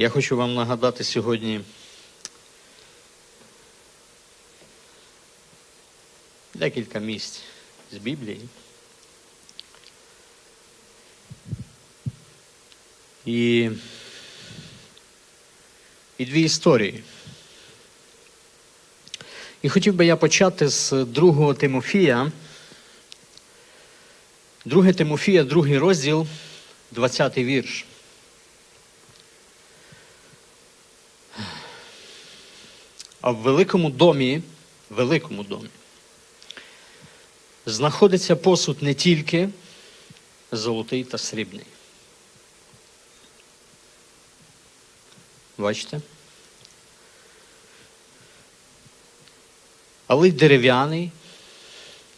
Я хочу вам нагадати сьогодні декілька місць з Біблії. І, і дві історії. І хотів би я почати з другого Тимофія. Друге Тимофія, другий розділ, 20 вірш. А в великому домі, великому домі, знаходиться посуд не тільки золотий та срібний. Бачите? Але й дерев'яний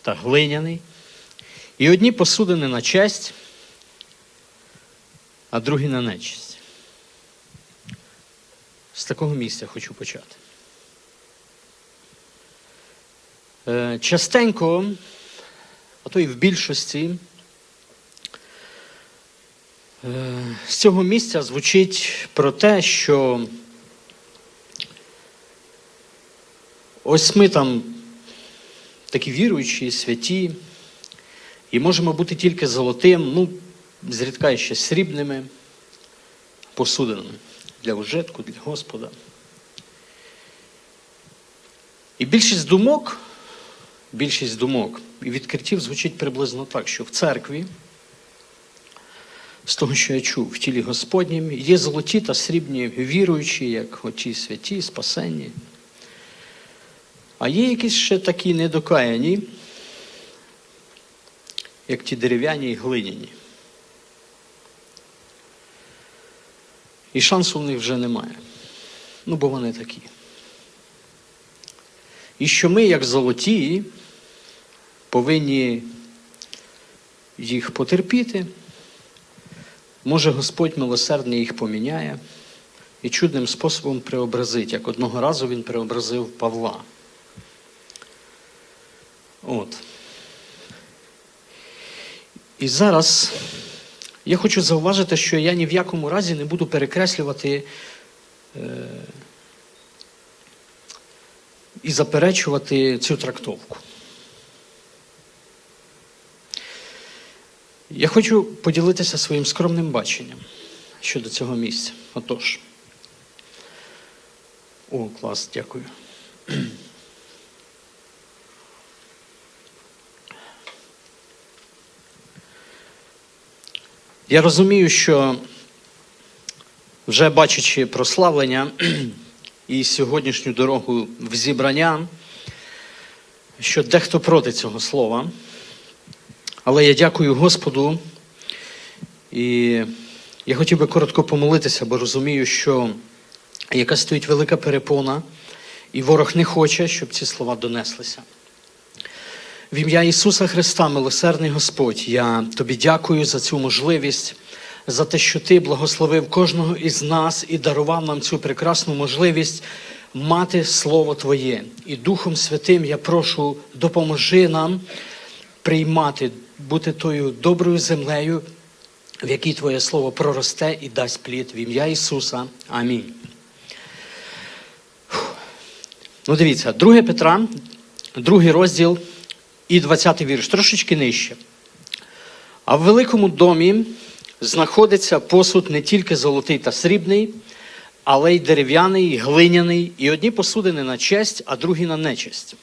та глиняний. І одні посудини на честь, а другі на нечисть. З такого місця хочу почати. Е, Частенько, а то і в більшості, е, з цього місця звучить про те, що ось ми там такі віруючі, святі, і можемо бути тільки золотим, ну, зрідка ще срібними посудинами для вжитку, для Господа. І більшість думок, більшість думок і відкриттів звучить приблизно так, що в церкві, з того, що я чув, в тілі Господнім, є золоті та срібні віруючі, як оті святі, спасенні. А є якісь ще такі недокаяні, як ті дерев'яні і глиняні. І шансу в них вже немає. Ну, бо вони такі. І що ми, як золоті, повинні їх потерпіти. Може, Господь милосердний їх поміняє і чудним способом преобразить, як одного разу він преобразив Павла. От. І зараз я хочу зауважити, що я ні в якому разі не буду перекреслювати е, і заперечувати цю трактовку. Я хочу поділитися своїм скромним баченням щодо цього місця. Отож. О, клас, дякую. Я розумію, що вже бачачи прославлення і сьогоднішню дорогу в зібрання, що дехто проти цього слова. Але я дякую Господу. І я хотів би коротко помолитися, бо розумію, що яка стоїть велика перепона, і ворог не хоче, щоб ці слова донеслися. В ім'я Ісуса Христа, милосердний Господь, я тобі дякую за цю можливість, за те, що ти благословив кожного із нас і дарував нам цю прекрасну можливість мати Слово Твоє. І Духом Святим я прошу, допоможи нам приймати, бути тою доброю землею, в якій Твоє Слово проросте і дасть плід в ім'я Ісуса. Амінь. Фух. Ну, дивіться, 2 Петра, другий розділ і 20 вірш, трошечки нижче. А в великому домі знаходиться посуд не тільки золотий та срібний, але й дерев'яний, і глиняний, і одні посудини на честь, а другі на нечесть.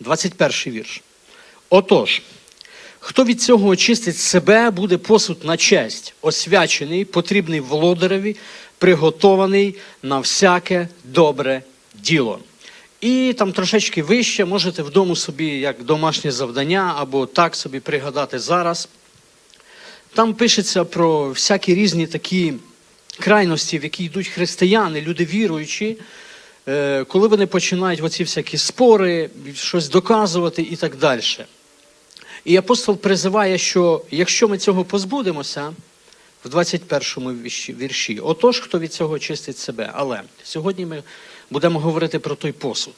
21 вірш. Отож, хто від цього очистить себе, буде посуд на честь, освячений, потрібний володареві, приготований на всяке добре діло. І там трошечки вище можете вдома собі як домашнє завдання або так собі пригадати зараз. Там пишеться про всякі різні такі крайності, в які йдуть християни, люди віруючі, е, коли вони починають оці всякі спори, щось доказувати і так далі. І апостол призиває, що якщо ми цього позбудемося, в 21 вірші, вірші, отож, хто від цього чистить себе. Але сьогодні ми будемо говорити про той посуд,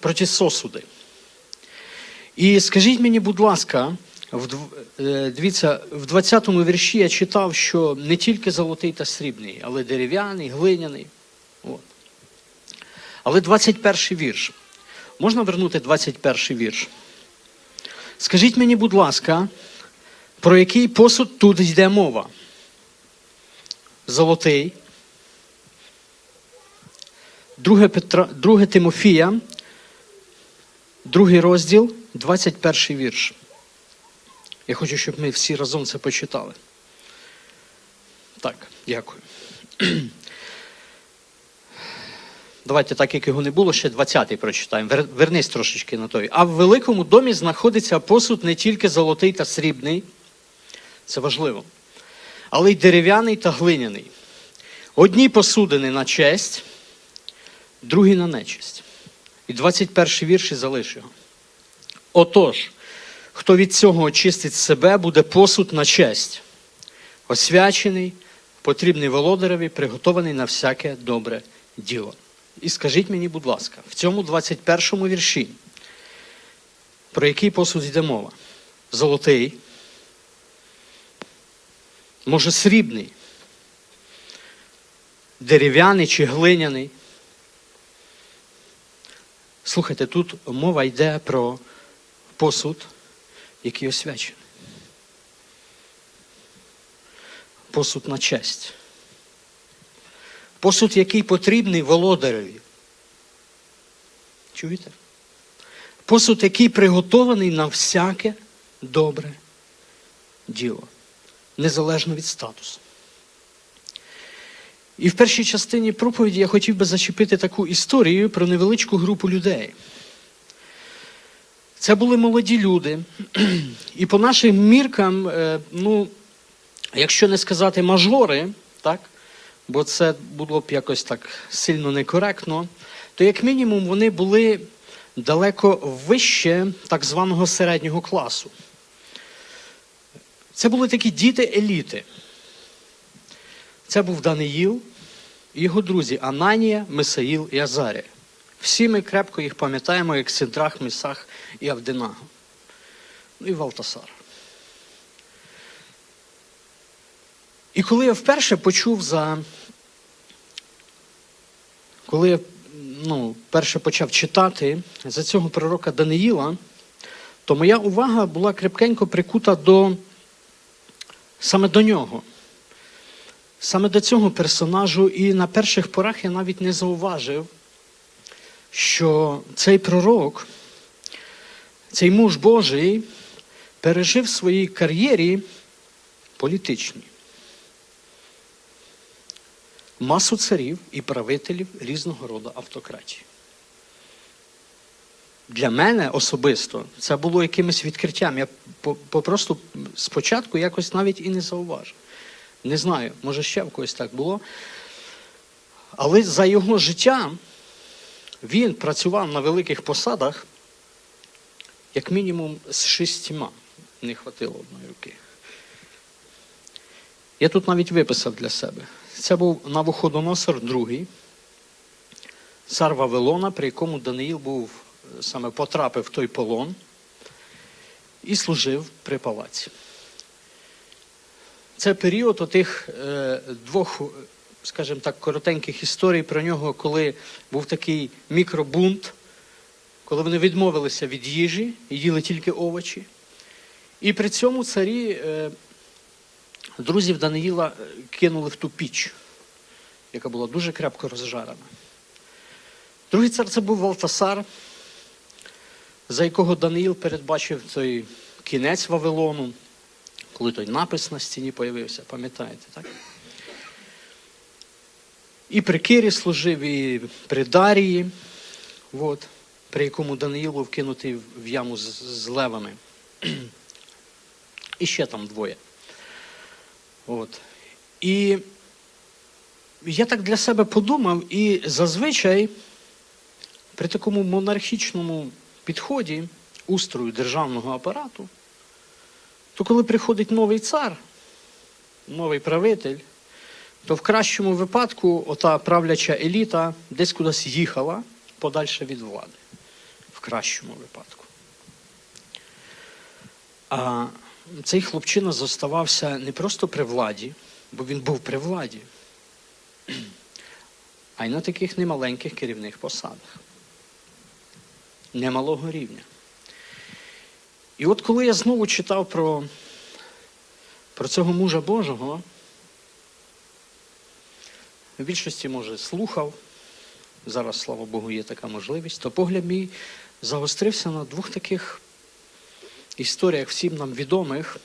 про ті сосуди. І скажіть мені, будь ласка, В, е, дивіться, в 20-му вірші я читав, що не тільки золотий та срібний, але дерев'яний, глиняний. От. Але 21 вірш. Можна вернути 21 вірш? Скажіть мені, будь ласка, про який посуд тут йде мова? Золотий. 2, Петра, 2 Тимофія, другий розділ, 21 вірш. Я хочу, щоб ми всі разом це почитали. Так, дякую. Давайте, так як його не було, ще 20-й прочитаємо. Вер- Вернись трошечки на той. А в великому домі знаходиться посуд не тільки золотий та срібний, це важливо, але й дерев'яний та глиняний. Одні посудини на честь, другі на нечесть. І 21 вірш і залиш його. Отож, хто від цього очистить себе, буде посуд на честь, освячений, потрібний володареві, приготований на всяке добре діло. І скажіть мені, будь ласка, в цьому 21 му вірші, про який посуд йде мова? Золотий, може срібний, дерев'яний чи глиняний. Слухайте, тут мова йде про посуд, який освячений. Посуд на честь. Посуд, який потрібний володареві. Чуєте? Посуд, який приготований на всяке добре діло, незалежно від статусу. І в першій частині проповіді я хотів би зачепити таку історію про невеличку групу людей. Це були молоді люди, і по нашим міркам, е, ну, якщо не сказати мажори, так, бо це було б якось так сильно некоректно, то як мінімум вони були далеко вище так званого середнього класу. Це були такі діти еліти. Це був Даниїл і його друзі Ананія, Месаїл і Азарія. Всі ми крепко їх пам'ятаємо як Сидрах, Місах і Авденаго. Ну і Валтасар. І коли я вперше почув за. Коли я ну, вперше почав читати за цього пророка Даниїла, то моя увага була крепкенько прикута до саме до нього. Саме до цього персонажу, і на перших порах я навіть не зауважив, що цей пророк, цей муж Божий, пережив в своїй кар'єрі політичній масу царів і правителів різного роду автократії. Для мене особисто це було якимось відкриттям. Я попросту спочатку якось навіть і не зауважив. Не знаю, може ще в когось так було. Але за його життя він працював на великих посадах, як мінімум, з шістьма. Не хватило одної руки. Я тут навіть виписав для себе. Це був Навуходоносор II, цар Вавилона, при якому Даниїл був е, саме потрапив в той полон і служив при палаці. Це період отих е, двох, е, скажімо так, коротеньких історій про нього, коли був такий мікробунт, коли вони відмовилися від їжі і їли тільки овочі. І при цьому царі е, друзів Даниїла е, кинули в ту піч, яка була дуже крепко розжарена. Другий цар це був Валтасар, за якого Даниїл передбачив той кінець Вавилону, коли той напис на стіні появився, пам'ятаєте, так? І при Кирі служив, і при Дарії, от, при якому Даниїл був кинутий в яму з, з левами. І ще там двоє. От. І я так для себе подумав, і зазвичай при такому монархічному підході устрою державного апарату, то коли приходить новий цар, новий правитель, то в кращому випадку ота правляча еліта десь кудись їхала подальше від влади. В кращому випадку. А цей хлопчина зоставався не просто при владі, бо він був при владі, а й на таких немаленьких керівних посадах. Немалого рівня. І от коли я знову читав про, про цього мужа Божого, в більшості, може, слухав, зараз, слава Богу, є така можливість, то погляд мій загострився на двох таких історіях всім нам відомих.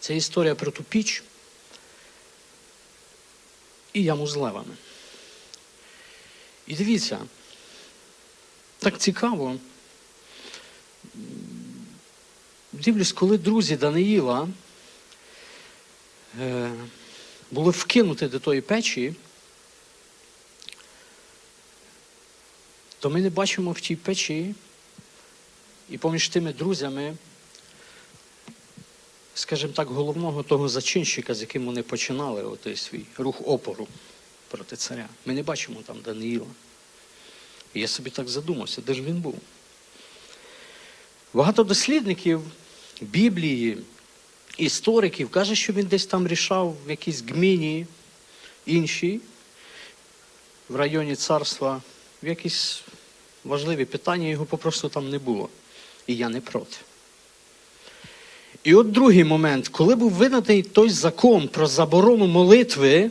Це історія про ту піч і яму з левами. І дивіться, так цікаво. Дивлюсь, коли друзі Даниїла е, були вкинуті до тої печі, то ми не бачимо в тій печі і поміж тими друзями, скажімо так, головного того зачинщика, з яким вони починали отой свій рух опору проти царя. Ми не бачимо там Даниїла. І я собі так задумався, де ж він був. Багато дослідників Біблії, істориків каже, що він десь там рішав в якійсь гміні іншій, в районі царства, в якісь важливі питання, його попросту там не було. І я не проти. І от другий момент, коли був виданий той закон про заборону молитви,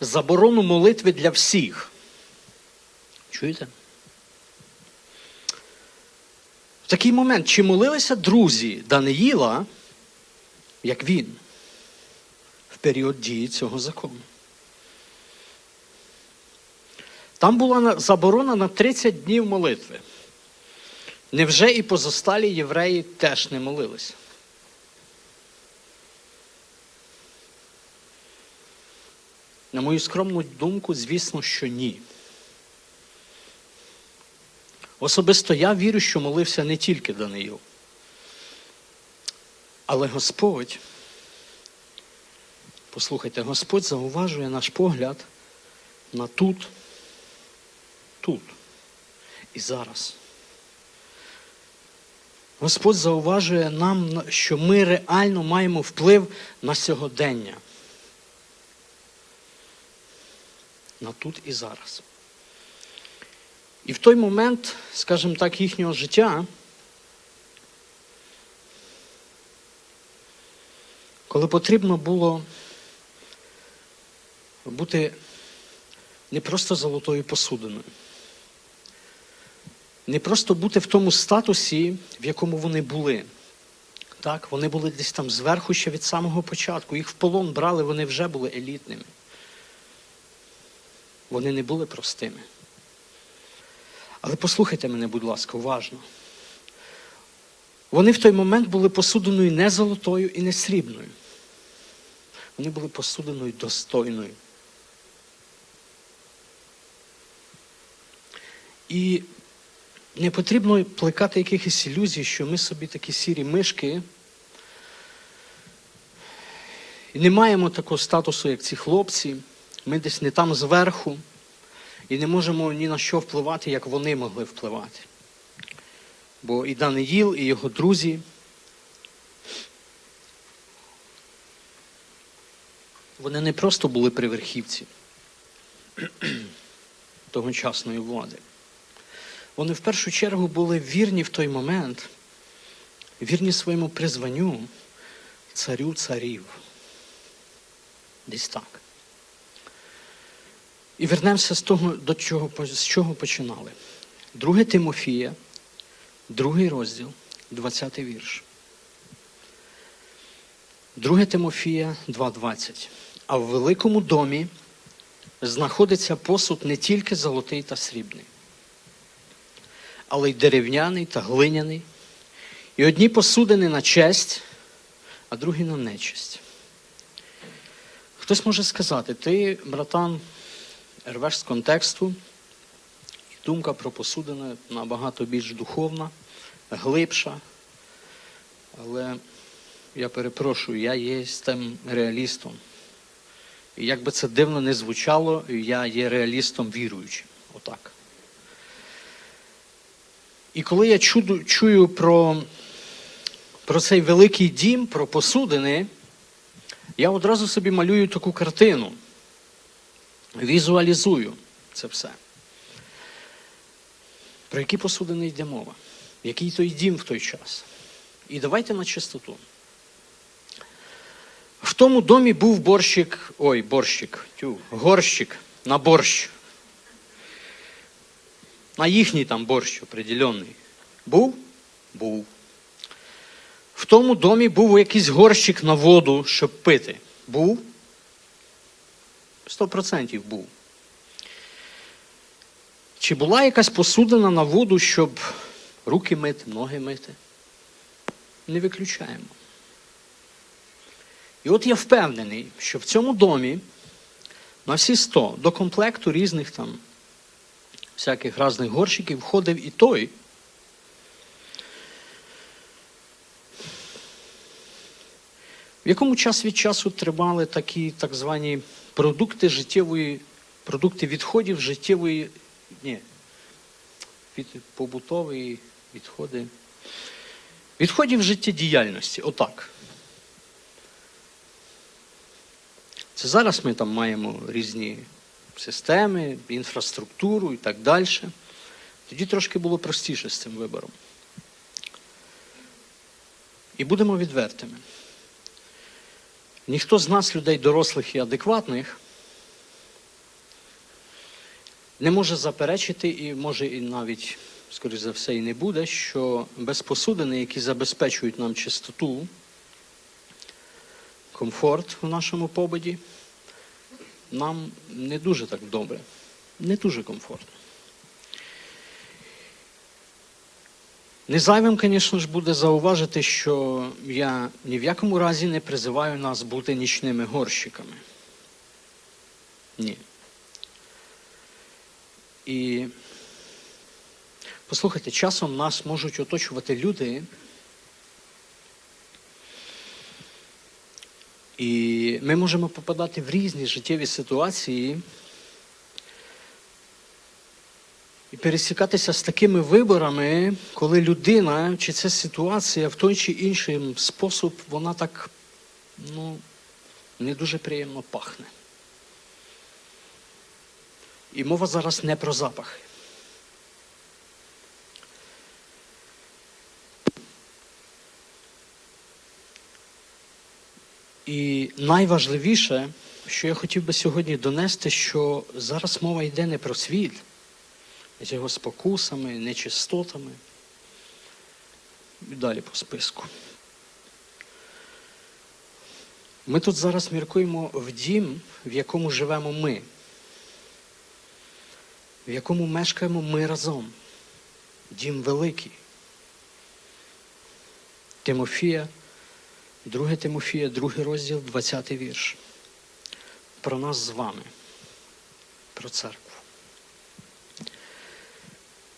заборону молитви для всіх. Чуєте? В такий момент, чи молилися друзі Даниїла, як він, в період дії цього закону? Там була на- заборона на 30 днів молитви. Невже і позосталі євреї теж не молилися? На мою скромну думку, звісно, що ні. Особисто я вірю, що молився не тільки Даниїл. Але Господь, послухайте, Господь зауважує наш погляд на тут, тут і зараз. Господь зауважує нам, що ми реально маємо вплив на сьогодення. На тут і зараз. І в той момент, скажімо так, їхнього життя, коли потрібно було бути не просто золотою посудиною, не просто бути в тому статусі, в якому вони були. Так, вони були десь там зверху ще від самого початку. Їх в полон брали, вони вже були елітними. Вони не були простими. Але послухайте мене, будь ласка, уважно. Вони в той момент були посудиною не золотою і не срібною. Вони були посудиною достойною. І не потрібно плекати якихось ілюзій, що ми собі такі сірі мишки. І не маємо такого статусу, як ці хлопці. Ми десь не там зверху і не можемо ні на що впливати, як вони могли впливати. Бо і Даниїл, і його друзі. Вони не просто були при верхівці тогочасної влади. Вони в першу чергу були вірні в той момент, вірні своєму призванню царю царів. Десь так. І вернемося з того, до чого, з чого починали. Друге Тимофія, другий розділ, 20 вірш. Друге Тимофія 2.20. А в великому домі знаходиться посуд не тільки золотий та срібний, але й дерев'яний та глиняний. І одні посудини на честь, а другі на нечесть. Хтось може сказати, ти, братан, рвеш з контексту, і думка про посудини набагато більш духовна, глибша. Але я перепрошую, я є тим реалістом. І як би це дивно не звучало, я є реалістом віруючим. Отак. І коли я чуду, чую про, про цей великий дім, про посудини, я одразу собі малюю таку картину, візуалізую це все. Про які посудини йде мова? Який той дім в той час? І давайте на чистоту. В тому домі був борщик, ой, борщик, тю, горщик на борщ. На їхній там борщ определенний. Був? Був. В тому домі був якийсь горщик на воду, щоб пити. Був? Сто процентів був. Чи була якась посудина на воду, щоб руки мити, ноги мити? Не виключаємо. І от я впевнений, що в цьому домі на всі 100 до комплекту різних там всяких різних горщиків входив і той. В якому час від часу тримали такі так звані продукти життєвої, продукти відходів життєвої, ні, від побутової відходи. Відходів життєдіяльності, отак. Це зараз ми там маємо різні системи, інфраструктуру і так далі. Тоді трошки було простіше з цим вибором. І будемо відвертими. Ніхто з нас, людей дорослих і адекватних, не може заперечити, і може і навіть, скоріш за все, і не буде, що без посудини, які забезпечують нам чистоту, комфорт в нашому побуді, нам не дуже так добре, не дуже комфортно. Незайвим, звісно ж, буде зауважити, що я ні в якому разі не призиваю нас бути нічними горщиками. Ні. І послухайте, часом нас можуть оточувати люди, і ми можемо попадати в різні життєві ситуації і пересікатися з такими виборами, коли людина чи ця ситуація в той чи інший спосіб, вона так ну, не дуже приємно пахне. І мова зараз не про запахи. І найважливіше, що я хотів би сьогодні донести, що зараз мова йде не про світ, з його спокусами, нечистотами. І далі по списку. Ми тут зараз міркуємо в дім, в якому живемо ми, в якому мешкаємо ми разом. Дім великий. Тимофія, 2 Тимофія, 2 розділ, 20 вірш. Про нас з вами, про церкву.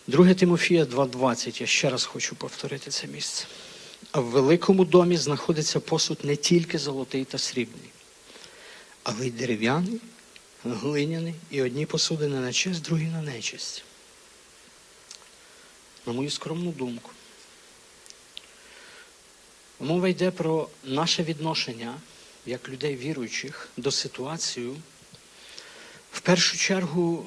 2 Тимофія 2.20. Я ще раз хочу повторити це місце. А в великому домі знаходиться посуд не тільки золотий та срібний, але й дерев'яний, глиняний і одні посудини на честь, другі на нечесть. На мою скромну думку. Мова йде про наше відношення як людей віруючих до ситуації, в першу чергу,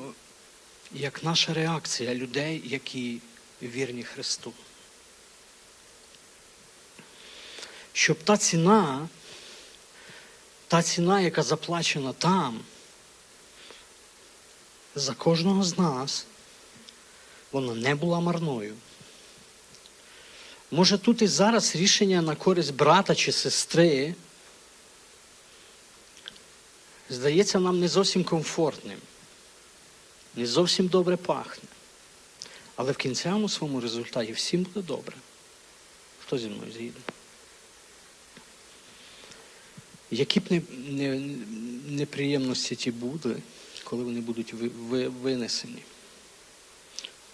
як наша реакція людей, які вірні Христу. Щоб та ціна, та ціна, яка заплачена там, за кожного з нас, вона не була марною. Може тут і зараз рішення на користь брата чи сестри здається нам не зовсім комфортним, не зовсім добре пахне. Але в кінцевому своєму результаті всім буде добре. Хто зі мною згідний? Які б не, не, неприємності ті були, коли вони будуть ви, ви, винесені?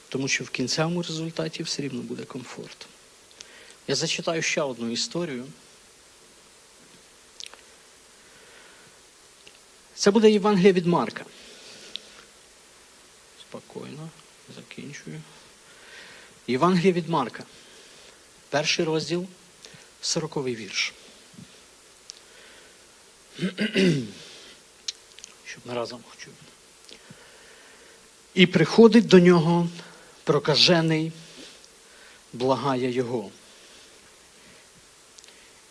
Тому що в кінцевому результаті все рівно буде комфорт. Я зачитаю ще одну історію. Це буде Євангелія від Марка. Спокійно, закінчую. Євангелія від Марка, перший розділ, сороковий вірш. Щоб ми разом хочу. І приходить до нього прокажений, благає його.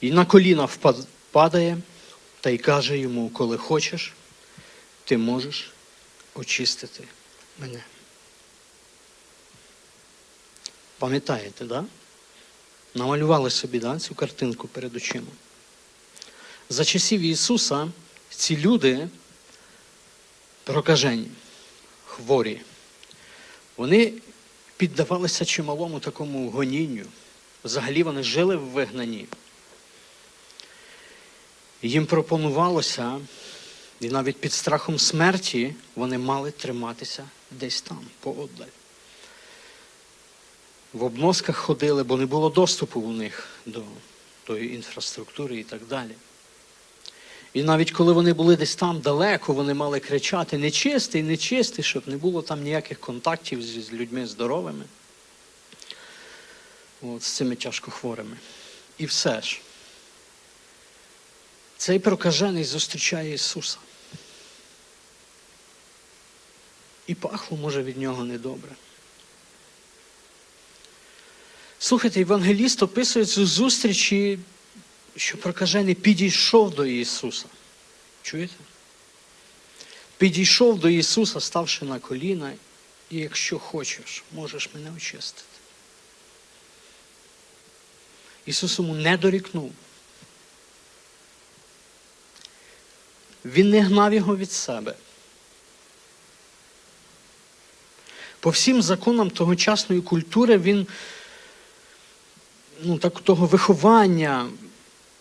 І на коліна впад- падає та й каже йому, коли хочеш, ти можеш очистити мене. Пам'ятаєте, да? Намалювали собі да, цю картинку перед очима. За часів Ісуса ці люди прокажені, хворі, вони піддавалися чималому такому гонінню. Взагалі вони жили в вигнанні. Їм пропонувалося, і навіть під страхом смерті вони мали триматися десь там, поодаль. В обносках ходили, бо не було доступу у них до тої інфраструктури і так далі. І навіть коли вони були десь там далеко, вони мали кричати нечистий, нечистий, щоб не було там ніяких контактів з, людьми здоровими, От, з цими тяжкохворими. І все ж. Цей прокажений зустрічає Ісуса. І пахло може від нього недобре. Слухайте, Євангеліст описує цю зустріч, що прокажений підійшов до Ісуса. Чуєте? Підійшов до Ісуса, ставши на коліна, і якщо хочеш, можеш мене очистити. Ісус йому не дорікнув. Він не гнав його від себе. По всім законам тогочасної культури він ну, так, того виховання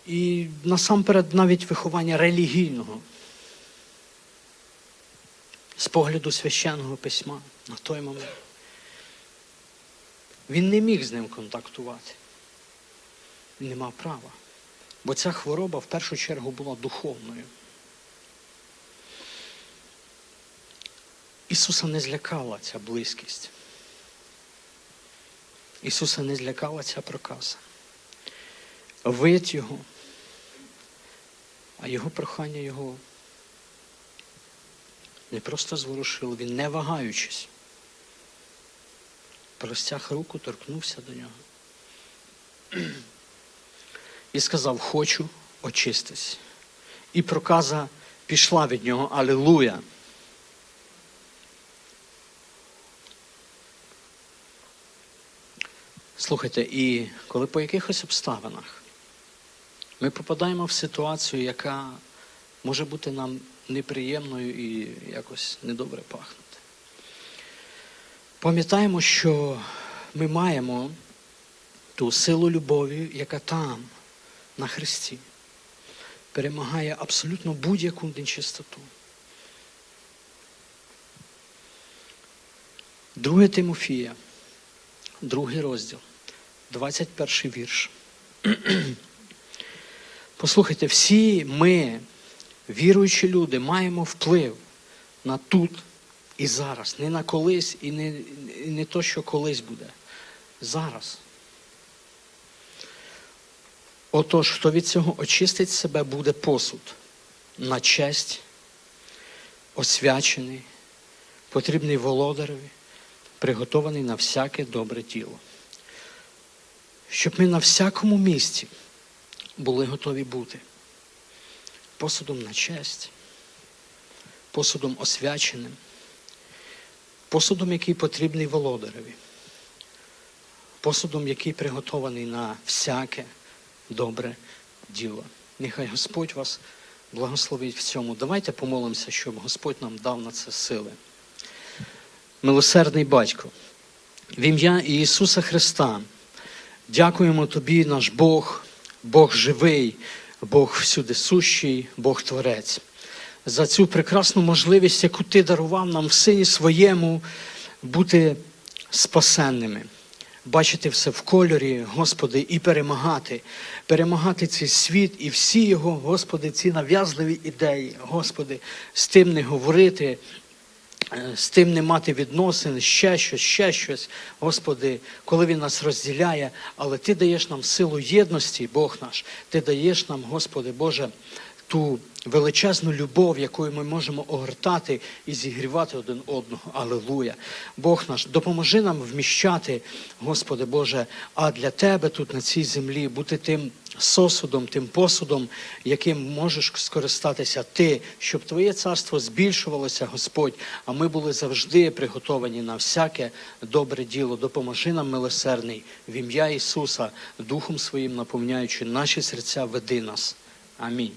і насамперед навіть виховання релігійного. З погляду священного письма на той момент. Він не міг з ним контактувати. Він не мав права. Бо ця хвороба в першу чергу була духовною. Ісуса не злякала ця близькість. Ісуса не злякала ця проказа. Вид Його, а Його прохання Його не просто зворушило, Він, не вагаючись, простяг руку, торкнувся до нього. І сказав, хочу очистись. І проказа пішла від нього, Алілуя. Слухайте, і коли по якихось обставинах ми попадаємо в ситуацію, яка може бути нам неприємною і якось недобре пахнути, пам'ятаємо, що ми маємо ту силу любові, яка там, на Христі, перемагає абсолютно будь-яку нечистоту. Друге Тимофія, другий розділ, 21 вірш. Послухайте, всі ми, віруючі люди, маємо вплив на тут і зараз. Не на колись і не, і не то, що колись буде. Зараз. Отож, хто від цього очистить себе, буде посуд на честь, освячений, потрібний володареві, приготований на всяке добре діло. Щоб ми на всякому місці були готові бути посудом на честь, посудом освяченим, посудом, який потрібний володареві, посудом, який приготований на всяке добре діло. Нехай Господь вас благословить в цьому. Давайте помолимося, щоб Господь нам дав на це сили. Милосердний батько, в ім'я Ісуса Христа, дякуємо Тобі, наш Бог, Бог живий, Бог всюдисущий, Бог Творець, за цю прекрасну можливість, яку Ти дарував нам в сині своєму бути спасенними. Бачити все в кольорі, Господи, і перемагати, перемагати цей світ і всі його, Господи, ці нав'язливі ідеї, Господи, з тим не говорити, з тим не мати відносин, ще щось, ще щось, Господи, коли Він нас розділяє, але Ти даєш нам силу єдності, Бог наш, Ти даєш нам, Господи Боже, ту величезну любов, якою ми можемо огортати і зігрівати один одного. Алелуя. Бог наш, допоможи нам вміщати, Господи Боже, а для Тебе тут на цій землі бути тим сосудом, тим посудом, яким можеш скористатися Ти, щоб Твоє царство збільшувалося, Господь, а ми були завжди приготовані на всяке добре діло. Допоможи нам, милосердний, в ім'я Ісуса, Духом Своїм наповняючи наші серця, веди нас. Амінь.